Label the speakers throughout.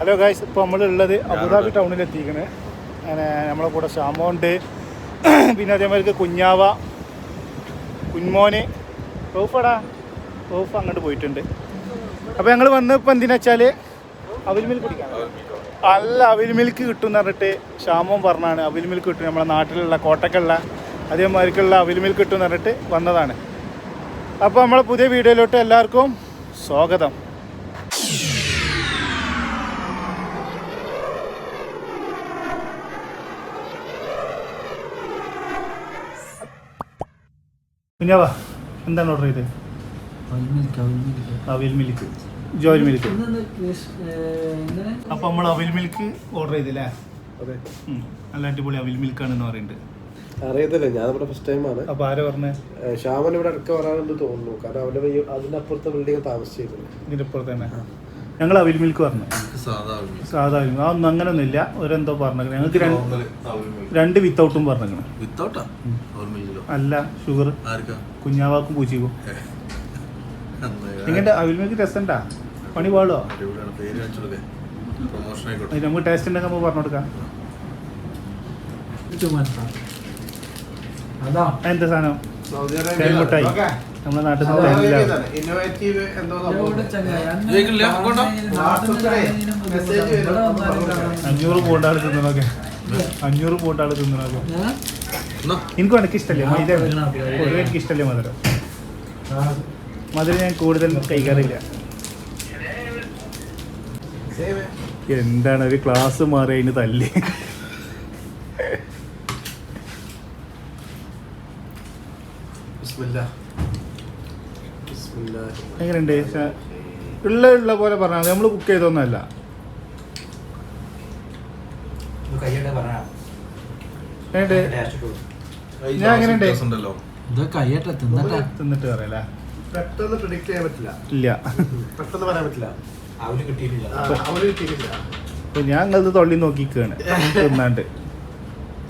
Speaker 1: Hello guys ഇപ്പോൾ നമ്മളുള്ളത് Abu Dhabi ടൗണിൽ എത്തിക്കണ് അങ്ങനെ നമ്മളെ കൂടെ ഷാമോണ്ട് പിന്നെ അതേമാതിരി കുഞ്ഞാവ കുഞ്ഞോന് റൂഫടാ റൗഫ് അങ്ങോട്ട് പോയിട്ടുണ്ട്. അപ്പോൾ ഞങ്ങൾ വന്ന് ഇപ്പോൾ എന്തിനാ വെച്ചാൽ അവിൽ മിൽക്ക് കുടിക്കാൻ. അല്ല അവിൽ മിൽക്ക് കിട്ടും എന്ന് പറഞ്ഞിട്ട് ഷാമോൻ പറഞ്ഞാണ്. അവിൽ മിൽക്ക് കിട്ടും. നമ്മളെ നാട്ടിലുള്ള കോട്ടക്കുള്ള അതേമാതിരിക്കുള്ള അവിൽ മിൽക്ക് കിട്ടും എന്ന് പറഞ്ഞിട്ട് വന്നതാണ്. അപ്പോൾ നമ്മളെ പുതിയ വീഡിയോയിലോട്ട് എല്ലാവർക്കും സ്വാഗതം. കുഞ്ഞാവാ എന്താണ് ഓർഡർ ചെയ്തത് അവിൽ മിൽക്ക്. ജോയിൽ മിൽക്ക്. അപ്പോൾ നമ്മൾ അവിൽ മിൽക്ക് ഓർഡർ ചെയ്തില്ലേ?
Speaker 2: അതെ.
Speaker 1: നല്ല അടിപൊളി അവിൽ മിൽക്ക് ആണെന്ന് പറയുന്നുണ്ട്.
Speaker 2: അറിയത്തില്ല ഞാൻ ഇവിടെ ഫസ്റ്റ് ടൈമാണ്
Speaker 1: അപ്പോൾ ആരാ പറഞ്ഞത്
Speaker 2: ശ്യാമൻ ഇവിടെ അടുക്ക വരാറുണ്ട് തോന്നുന്നു. കാരണം അവന്റെ അതിനപ്പുറത്തെ ബിൽഡിംഗ് താമസിച്ചിരുന്നു
Speaker 1: ഇതിന്റെ ഇപ്പുറത്ത് തന്നെ. ഞങ്ങൾ അവിൽ മിൽക്ക് പറഞ്ഞു. സാധാ അവിൽ ആ ഒന്നും അങ്ങനെ ഒന്നുമില്ല ഒരെന്തോ പറഞ്ഞു ഞങ്ങൾക്ക് രണ്ട് രണ്ട് വിത്തൗട്ടും പറഞ്ഞു
Speaker 3: വിത്തൗട്ടാ
Speaker 1: അല്ല ഷുഗർ.
Speaker 3: ആർക്കാ?
Speaker 1: കുഞ്ഞാവാക്കും പൂച്ചിക്കും.
Speaker 3: നിങ്ങടെ
Speaker 1: നിങ്ങളുടെ അവിൽ മിൽക്ക് രസണ്ടാ പണി പാടോ നമുക്ക് ടേസ്റ്റ് ഉണ്ടെങ്കിൽ നമുക്ക് പറഞ്ഞു കൊടുക്കാം. എന്താ സാധനം?
Speaker 2: സൗദി
Speaker 1: തേൻമുട്ടായി നമ്മുടെ നാട്ടിൽ? അഞ്ഞൂറ് പോണ്ടാൾ തിന്നണൊക്കെ അഞ്ഞൂറ് പോണ്ടാൾ തിന്നണൊക്കെ എനിക്ക് ഇഷ്ടമല്ലേ മൈദ പൊതുവെ എനിക്ക് ഇഷ്ടല്ലേ മധുരം? മധുരം ഞാൻ കൂടുതൽ കഴിക്കാറില്ല എന്താണ് ഒരു ക്ലാസ് മാറി അതിന് തല്ലി? എങ്ങനെയുണ്ട്? ഉള്ള ഉള്ള പോലെ പറഞ്ഞാൽ നമ്മൾ കുക്ക് എങ്ങനെയുണ്ട്?
Speaker 3: ഈ
Speaker 1: ഞാൻ എങ്ങനെയുണ്ട്?
Speaker 3: ഉണ്ടല്ലോ.
Speaker 1: തിന്നിട്ട് പറയല്ലേ
Speaker 2: പെട്ടെന്ന് പ്രിഡിക്റ്റ് ചെയ്യാൻ പറ്റില്ല.
Speaker 1: ഇല്ല.
Speaker 2: പെട്ടെന്ന് പറയാൻ പറ്റില്ല.
Speaker 4: അവന് കിട്ടിയിട്ടില്ല.
Speaker 2: ആ, അവർ കിട്ടിയിട്ടില്ല.
Speaker 1: അപ്പൊ ഞാൻ നിങ്ങളത് തൊള്ളി നോക്കിക്കാണ്. തിന്നാണ്ട്.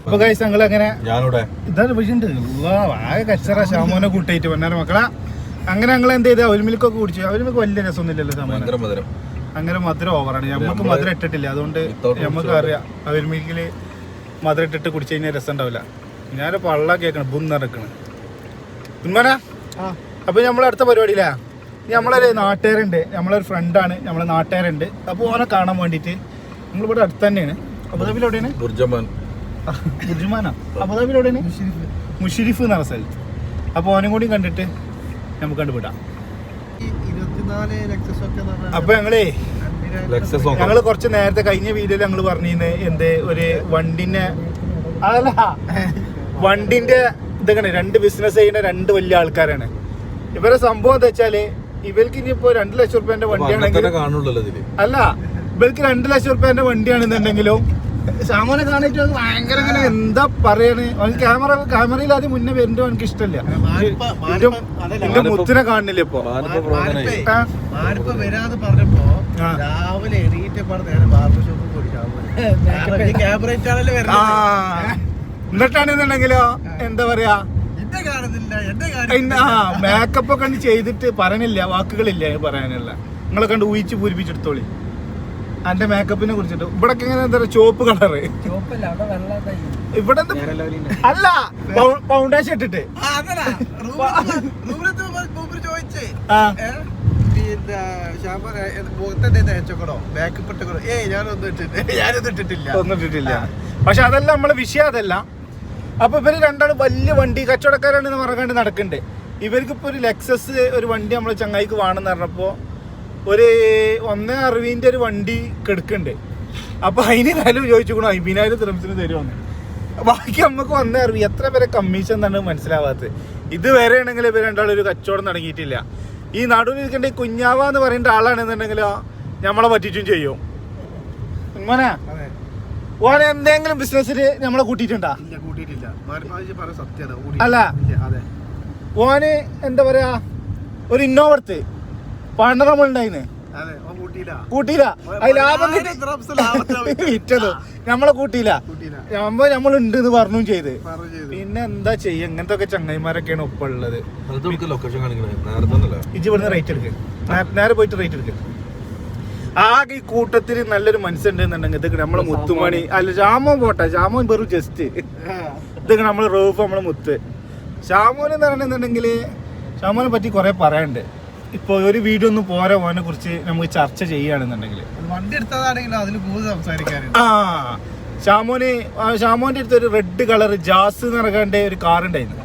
Speaker 1: അപ്പൊ കഴിച്ച് ഞങ്ങൾ അങ്ങനെ
Speaker 3: ഞാനിവിടെ.
Speaker 1: ഇതാണ് വിഷയുണ്ട് ആകെ കച്ചറ കൂട്ടിയിട്ട് വന്നാലും മക്കളെ. അങ്ങനെ ഞങ്ങൾ എന്ത് ചെയ്ത്? അവൽ മിൽക്കൊക്കെ കുടിച്ചു. അവൽ മിൽക്ക് വലിയ രസമൊന്നുമില്ലല്ലോ
Speaker 3: ഭയങ്കര മധുരം.
Speaker 1: അങ്ങനെ മധുരം ഓവറാണ് നമുക്ക്
Speaker 3: നമ്മൾ
Speaker 1: മധുരം ഇട്ടിട്ടില്ല. അതുകൊണ്ട്
Speaker 3: without
Speaker 1: നമുക്ക്. അറിയാം. അവൽ മിൽക്കിൽ മധുരം ഇട്ടിട്ട് കുടിച്ചു കഴിഞ്ഞാൽ രസം ഉണ്ടാവില്ല. ഞാൻ പള്ള കേൾക്കണം ബുന്ന് ഇറക്കണം ഉന്മന അപ്പൊ നമ്മൾ അടുത്ത പരിപാടിയിലാ? നമ്മളൊരു നാട്ടുകാരുണ്ട് നമ്മളൊരു ഫ്രണ്ടാണ് നമ്മളെ നാട്ടുകാരുണ്ട്. അപ്പോൾ ഓനെ കാണാൻ വേണ്ടിയിട്ട് നമ്മളിവിടെ അടുത്ത് തന്നെയാണ്. അബുദാബിയിൽ എവിടെയാണ്?
Speaker 3: ബുർജമാൻ
Speaker 1: ബുർജുമാനാ അബുദാബിയിൽ എവിടെയാണ്? മുഷിരിഫ്. എന്ന് പറഞ്ഞ സ്ഥലത്ത്. അപ്പോൾ ഓനും കൂടി കണ്ടിട്ട് നമുക്ക് കണ്ടുപിടാം. അപ്പൊ ഞങ്ങളേ ഞങ്ങൾ കുറച്ച് നേരത്തെ കഴിഞ്ഞ വീഡിയോയിൽ ഞങ്ങൾ പറഞ്ഞിരുന്നത് എന്ത് ഒരു വണ്ടിന്റെ അതല്ല. വണ്ടിന്റെ ഇതൊക്കെ രണ്ട് ബിസിനസ് ചെയ്യുന്ന രണ്ട് വലിയ ആൾക്കാരാണ്. ഇവരെ സംഭവം എന്താ വെച്ചാൽ ഇവർക്ക് ഇനിയിപ്പോ രണ്ട് ലക്ഷം റുപ്യന്റെ വണ്ടിയാണെങ്കിൽ അല്ല ഇവർക്ക് രണ്ട് ലക്ഷം റുപ്യന്റെ വണ്ടിയാണെന്നുണ്ടെങ്കിലും സാമോനെ കാണിട്ട് ഭയങ്കര എന്താ പറയണ്? അവന് ക്യാമറ ക്യാമറയിൽ ആദ്യം മുന്നേ വരുന്നത് എനിക്ക് ഇഷ്ടമല്ല എന്റെ മുത്തിനെ കാണുന്നില്ല ഇപ്പൊ.
Speaker 2: വരാതെ പറഞ്ഞപ്പോ. രാവിലെ എണീറ്റ് പറഞ്ഞ ക്യാമറ
Speaker 1: എന്നിട്ടാണെന്നുണ്ടെങ്കിലോ? എന്താ പറയാ? മേക്കപ്പ് ഒക്കെ കണ്ട് ചെയ്തിട്ട് പറയണില്ല വാക്കുകളില്ല പറയാനുള്ള. നിങ്ങളെ കണ്ട് ഊഹിച്ച് പൂരിപ്പിച്ചെടുത്തോളി. എന്റെ മേക്കപ്പിനെ കുറിച്ചിട്ട്. ഇവിടെ എങ്ങനെ എന്താ പറയാ ചോപ്പ് കളറ് ഇവിടെ അല്ല ഫൗണ്ടേഷൻ ഇട്ടിട്ട്. ആ പക്ഷെ അതെല്ലാം നമ്മളെ വിഷയം അതല്ല. അപ്പൊ ഇവർ രണ്ടാളും വലിയ വണ്ടി കച്ചവടക്കാരാണെന്ന് നടക്കണ്ടേ. ഇവർക്ക് ഇപ്പൊ ഒരു ലെക്സസ് ഒരു വണ്ടി നമ്മൾ ചങ്ങായിക്ക് വേണമെന്ന് പറഞ്ഞപ്പോ ഒരു ഒന്നേ അറിവിന്റെ ഒരു വണ്ടി കെടുക്കണ്ട്. അപ്പൊ അതിന് കാലം ചോദിച്ചുകൊണ്ട് അമ്പതിനായിരം ദിറംസിന് തരുമെന്ന് ബാക്കി നമുക്ക് ഒന്നേ അറിവ് എത്ര പേരെ കമ്മീഷൻ എന്നാണ് മനസ്സിലാവാത്തത്. ഇതുവരെ ആണെങ്കിൽ ഇവർ രണ്ടാളും ഒരു കച്ചവടം തുടങ്ങിയിട്ടില്ല. ഈ നടുവിൽ ഇരിക്കേണ്ട കുഞ്ഞാവ എന്ന് പറയേണ്ട ആളാണെന്നുണ്ടെങ്കിലോ നമ്മളെ പറ്റിച്ചും ചെയ്യും. ഉമ്മാനാ ഓൻ എന്തെങ്കിലും ബിസിനസ്സിൽ നമ്മളെ കൂട്ടിയിട്ടുണ്ടാ?
Speaker 2: ഇല്ല കൂട്ടിയിട്ടില്ല. മാരിപ്പാജി പറഞ്ഞ സത്യമാണ്
Speaker 1: അല്ല.
Speaker 2: ഇല്ല അതെ.
Speaker 1: ഓന് എന്താ പറയാ ഒരു ഇന്നോവടുത്ത് പണ്ട് നമ്മളുണ്ടായിന്ന്
Speaker 2: അതെ ഓൻ കൂട്ടിയില്ല.
Speaker 1: കൂട്ടിയില്ല. അത് ലാഭം കിട്ടി.
Speaker 2: ആയിരം dirhams ലാഭത്തിനാ വിറ്റത്.
Speaker 1: വിറ്റത് നമ്മളെ കൂട്ടിയില്ല.
Speaker 2: കൂട്ടിയില്ല.
Speaker 1: നമ്മ നമ്മളുണ്ട് എന്ന് പറഞ്ഞു ചെയ്ത്.
Speaker 2: പറഞ്ഞു ചെയ്തു.
Speaker 1: പിന്നെ എന്താ ചെയ്യ? ഇങ്ങനത്തെ ഒക്കെ ചങ്ങായിമാരൊക്കെയാണ് ഒപ്പം ഉള്ളത്.
Speaker 3: അത് നമുക്ക് ലൊക്കേഷൻ കാണിക്കണേ. നേരത്തെ ഒന്നല്ല
Speaker 1: ഇജ്ജ് ഇവിടുന്ന് റേറ്റ് എടുക്ക്. നേ- നേരെ പോയിട്ട് റേറ്റ് എടുക്ക്. ആകെ ഈ കൂട്ടത്തിൽ നല്ലൊരു മനുഷ്യണ്ടെന്നുണ്ടെങ്കിൽ ഇതൊക്കെ നമ്മളെ മുത്തുമണി അല്ല ശ്യാമോൻ പോട്ടെ. ശ്യാമോൻ വെറും ജസ്റ്റ് ഇതൊക്കെ നമ്മളെ റൂഫ് നമ്മളെ മുത്ത്. ശ്യാമോൻ എന്ന് പറയുന്നുണ്ടെങ്കിൽ ശ്യാമോനെ പറ്റി കുറെ പറയാനുണ്ട്. ഇപ്പൊ ഒരു വീഡിയോ ഒന്നും പോരാ പോനെ കുറിച്ച് നമുക്ക് ചർച്ച ചെയ്യുകയാണെന്നുണ്ടെങ്കിൽ
Speaker 2: വണ്ടി എടുത്തതാണെങ്കിലും അതിൽ കൂടുതൽ സംസാരിക്കാൻ
Speaker 1: ആ. ഷാമോന് ശ്യാമോന്റെ അടുത്ത് ഒരു റെഡ് കളർ ജാസ് എന്ന് പറഞ്ഞ ഒരു കാർ ഉണ്ടായിരുന്നു.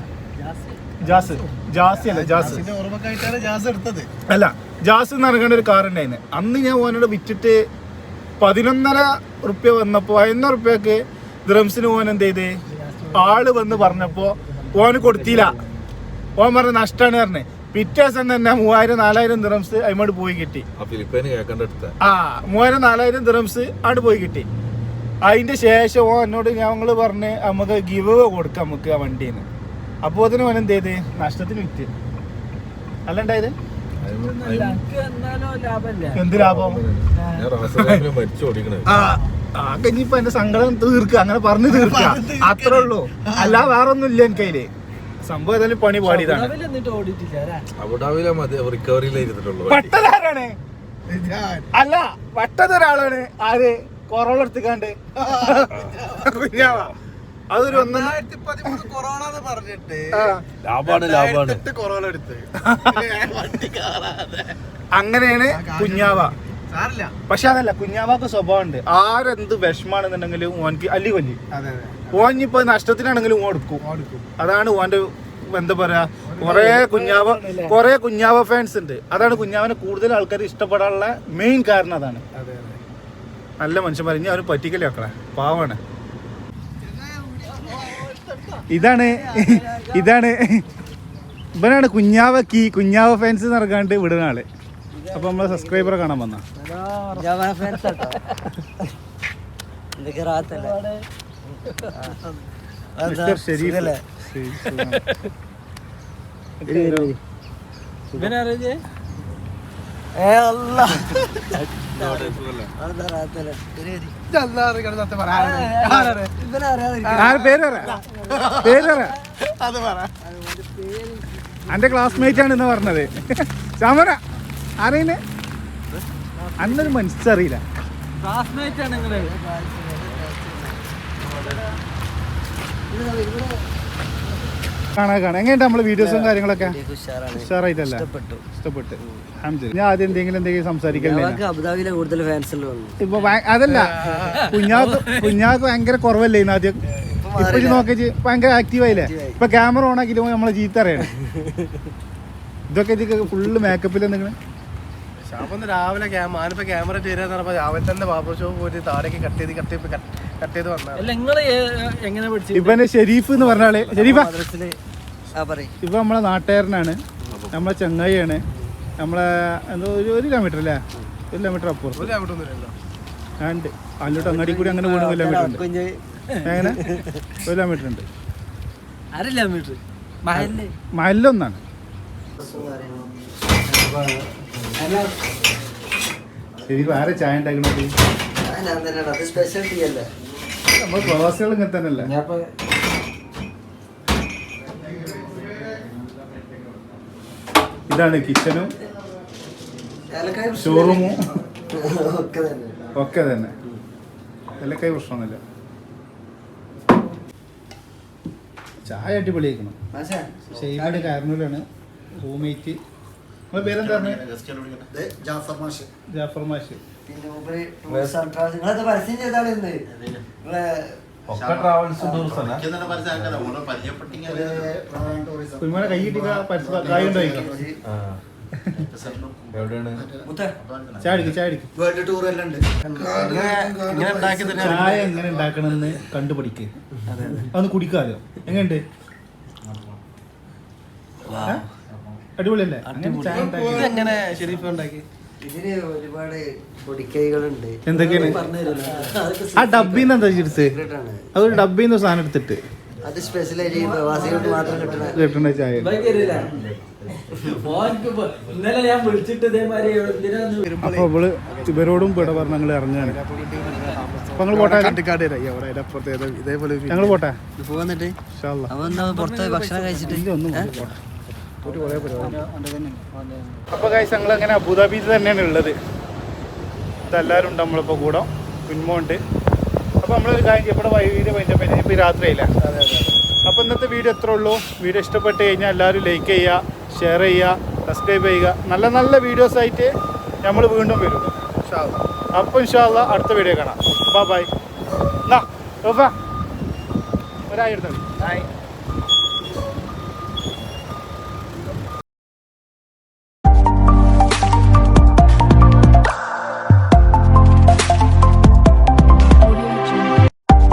Speaker 1: ജാസ്. ജാസി. അല്ല ജാസ്. അല്ല ജാസ് എന്ന് പറഞ്ഞ ഒരു കാർ ഉണ്ടായിരുന്നു അന്ന് ഞാൻ ഓനോട് വിറ്റിട്ട് പതിനൊന്നര റുപ്യ വന്നപ്പോ പതിനൊന്നര റുപ്യക്ക് ദ്രംസിന് ഓൻ എന്ത് ചെയ്ത്? ആൾ വന്ന് പറഞ്ഞപ്പോ ഓന് കൊടുത്തില്ല. ഓൻ പറഞ്ഞ നഷ്ടാണ് പറഞ്ഞത് പിറ്റേ ദിവസം തന്നെ മൂവായിരം നാലായിരം ദ്രംസ് അതിമോട് പോയി കിട്ടി.
Speaker 3: ആ
Speaker 1: മൂവായിരം നാലായിരം ദ്രംസ് അവിടെ പോയി കിട്ടി. അതിന്റെ ശേഷം ഓ എന്നോട് ഞങ്ങൾ പറഞ്ഞ് നമുക്ക് ഗിവ് കൊടുക്കാം നമുക്ക് ആ വണ്ടിന്ന്. അപ്പോൾ അതിന് ഓൻ എന്ത് ചെയ്ത്? നഷ്ടത്തിന് വിറ്റ്. അല്ല ഉണ്ടായത്
Speaker 4: എനിക്ക് എന്നാലോ ലാഭല്ലേ
Speaker 1: എന്ത് ലാഭം?
Speaker 3: മരിച്ചു ഓടിക്കണേ.
Speaker 1: എന്റെ സങ്കടം തീർക്കുക. അങ്ങനെ പറഞ്ഞു തീർക്കുക. അത്രേ ഉള്ളൂ. അല്ല വേറൊന്നും ഇല്ല എനിക്ക് അതിൽ സംഭവം ഏതായാലും പണി പാടിയതാണ്.
Speaker 4: പെട്ടതാരാണ് അല്ലേ?
Speaker 3: അബുദാബിയിലെ മതി റിക്കവറിയിലേ
Speaker 1: വട്ടതാരാണ് അല്ല വട്ടതൊരാളാണ് ആര്? കൊറോള എടുത്തുക്കാണ്ട് കുഞ്ഞാവാ. അതൊരു
Speaker 2: രണ്ടായിരത്തി പതിമൂന്ന് കൊറോണ എന്ന് പറഞ്ഞിട്ട്
Speaker 3: ലാഭാണ് ലാഭാണ്
Speaker 2: കൊറോണ എടുത്ത്. വണ്ടി കാണാതെ.
Speaker 1: അങ്ങനെയാണ് കുഞ്ഞാവ.
Speaker 2: സാറില്ല
Speaker 1: പക്ഷെ അതല്ല കുഞ്ഞാവാക്ക് സ്വഭാവമുണ്ട്. ആരെന്ത് വിഷമാണെന്നുണ്ടെങ്കിലും ഓൻക്ക് അല്ലി കൊല്ലി.
Speaker 2: അതെ അതെ
Speaker 1: ഓനിപ്പോ നഷ്ടത്തിനാണെങ്കിലും ഓൻ എടുക്കും. അതാണ് ഓന്റെ എന്താ പറയാ കൊറേ കുഞ്ഞാവ കൊറേ കുഞ്ഞാവ ഫാൻസ് ഉണ്ട്. അതാണ് കുഞ്ഞാവനെ കൂടുതൽ ആൾക്കാർ ഇഷ്ടപ്പെടാനുള്ള മെയിൻ കാരണം അതാണ്.
Speaker 2: അതെ അതെ.
Speaker 1: നല്ല മനുഷ്യൻ ഇനി അവന് പറ്റിക്കല്ലേ മക്കളെ? പാവാണ് ഇതാണ് ഇതാണ് ഇവനാണ് കുഞ്ഞാവ കീ കുഞ്ഞാവ ഫാൻസ് നടക്കാണ്ട് വിടുന്ന ആൾ. അപ്പൊ നമ്മളെ സബ്സ്ക്രൈബറെ കാണാൻ വന്ന.
Speaker 4: എന്തൊക്കെ
Speaker 1: അന്റെ ക്ലാസ്മേറ്റ് ആണ് ഇന്ന് പറഞ്ഞത്. ചമര ആരെയാണ് അന്നൊരു മനസ്സറിയില്ല
Speaker 4: ക്ലാസ്മേറ്റ് ആണ് നിങ്ങൾ.
Speaker 1: കാണാ കാണാം. എങ്ങനെയുണ്ട് നമ്മൾ വീഡിയോസും കാര്യങ്ങളൊക്കെ? ഉഷാറായിട്ടല്ല?
Speaker 5: ഇഷ്ടപ്പെട്ടു.
Speaker 1: ഇഷ്ടപ്പെട്ട്. അൽഹംദുലില്ലാ. ഞാൻ ആദ്യം എന്തെങ്കിലും എന്തെങ്കിലും സംസാരിക്കല്ലേ?
Speaker 5: ഞങ്ങൾക്ക് അബുദാബിയിലെ കൂടുതൽ ഫാൻസ്
Speaker 1: ഇപ്പൊ അതല്ല. കുഞ്ഞാക്ക് കുഞ്ഞാക്ക് ഭയങ്കര കുറവല്ലേ ഇന്ന് ആദ്യം? ഇപ്പൊ നോക്കി ഭയങ്കര ആക്റ്റീവ് ആയില്ലേ? ഇപ്പൊ ക്യാമറ ഓൺ ആക്കിയിട്ട് നമ്മളെ ചീത്ത അറിയണം ഇതൊക്കെ ഇതൊക്കെ ഫുള്ള് മേക്കപ്പിൽ എന്തെങ്കിലും
Speaker 2: രാവിലെ ക്യാമറ ക്യാമറ ചേരാന്ന് പറഞ്ഞപ്പോ രാവിലെ തന്നെ ബാബർ ഷോ പോയിട്ട് താരൊക്കെ കട്ട് ചെയ്ത് കട്ട് ചെയ്ത് കട്ട് ചെയ്ത്
Speaker 4: അല്ല നിങ്ങൾ എങ്ങനെ പഠിച്ചു
Speaker 1: ഇവന് ഷെരീഫ് എന്ന് പറഞ്ഞാൽ ഷെരീഫ.
Speaker 5: മദ്രസിൽ. ആ പറയും.
Speaker 1: ഇപ്പൊ നമ്മളെ നാട്ടുകാരനാണ്. നമ്മളെ ചങ്ങായിയാണ്. നമ്മളെ എന്തോ ഒരു ഒരു കിലോമീറ്റർ അല്ലേ? ഒരു കിലോമീറ്റർ അപ്പുറം
Speaker 2: ഒരു അവിടെ ഒന്നുമില്ലല്ലോ
Speaker 1: ഉണ്ട്. അല്ലോട്ട് അങ്ങാടി കൂടി അങ്ങനെ മൂന്ന് കിലോമീറ്റർ ഉണ്ട്. എങ്ങനെ? ഒരു കിലോമീറ്റർ ഉണ്ട്.
Speaker 4: അര കിലോമീറ്റർ
Speaker 1: മല്ലൊന്നാണ് ശരി ആരെ ചായ ഉണ്ടാക്കണത്
Speaker 5: അത് സ്പെഷ്യൽ ടീ അല്ലേ?
Speaker 1: നമ്മൾ പ്രവാസികൾ ഇങ്ങനെ തന്നെയല്ലേ? ഇതാണ് കിച്ചനും
Speaker 5: ഏലക്കായ
Speaker 1: ഷോറൂമും
Speaker 5: ഒക്കെ തന്നെ.
Speaker 1: വിലക്കൈ പ്രശ്നമൊന്നുമില്ല. ചായ അടിപൊളിയാക്കണം ഷെയ്ബാട് കാരണൂരാണ് റൂംമേറ്റ്
Speaker 5: ജാഫർ മാഷ്.
Speaker 1: ജാഫർ മാഷ്.
Speaker 5: പിന്നെ മൂപ്പര് ടൂറിസ്റ്റ് ആൻഡ് ട്രാവൽസ് പരസ്യം ചെയ്താണ് ഇന്ന്? നിങ്ങളെ
Speaker 1: ചായ എങ്ങനെ ഉണ്ടാക്കണമെന്ന് കണ്ടുപിടിക്ക്. അതൊന്ന് കുടിക്കാലോ എങ്ങനെയുണ്ട്? അടിപൊളിയല്ലേ? അങ്ങനെ
Speaker 2: എങ്ങനെ ഷെരീഫ് ഉണ്ടാക്കി.
Speaker 5: ഇതിന് ഒരുപാട് പൊടിക്കൈകളുണ്ട്.
Speaker 1: എന്തൊക്കെയാണ്?
Speaker 5: പറഞ്ഞുതരുമല്ലോ.
Speaker 1: ആ എന്താ അതൊരു സാധനം എടുത്തിട്ട്.
Speaker 5: അത് സ്പെഷ്യലായിട്ട് പ്രവാസികൾക്ക് മാത്രം
Speaker 1: ചായ. അപ്പൊ ഇവരോടും ഇവിടെ പറഞ്ഞ ഞങ്ങൾ ഇറങ്ങാണ്. അപ്പൊ ഞങ്ങൾ പോട്ടെ?
Speaker 2: കണ്ടിക്കാട്
Speaker 1: ഞങ്ങൾ പോട്ടെ?
Speaker 5: പുറത്ത് ഭക്ഷണം കഴിച്ചിട്ട്?
Speaker 1: ഒന്നും പോട്ടെ. അപ്പൊ കാഴ്ച ഞങ്ങൾ അങ്ങനെ അബുദാബിയിൽ തന്നെയാണ് ഉള്ളത്. ഇതെല്ലാവരും ഉണ്ട് നമ്മളിപ്പോൾ കൂടെ. പിന്മോണ്ട് അപ്പോൾ നമ്മളൊരു കാര്യം. ഇവിടെ വൈകിട്ട് വൈകിട്ട് പിന്നെ ഇപ്പോൾ രാത്രിയില്ല അപ്പോൾ ഇന്നത്തെ വീഡിയോ എത്ര ഉള്ളൂ. വീഡിയോ ഇഷ്ടപ്പെട്ട് കഴിഞ്ഞാൽ എല്ലാവരും ലൈക്ക് ചെയ്യുക ഷെയർ ചെയ്യുക സബ്സ്ക്രൈബ് ചെയ്യുക. നല്ല നല്ല വീഡിയോസ് ആയിട്ട് നമ്മൾ വീണ്ടും വരും. അപ്പോൾ ഇൻഷാല്ല അടുത്ത വീഡിയോ കാണാം. ബൈ ബൈ എന്നാ ഒരായി എടുത്തോ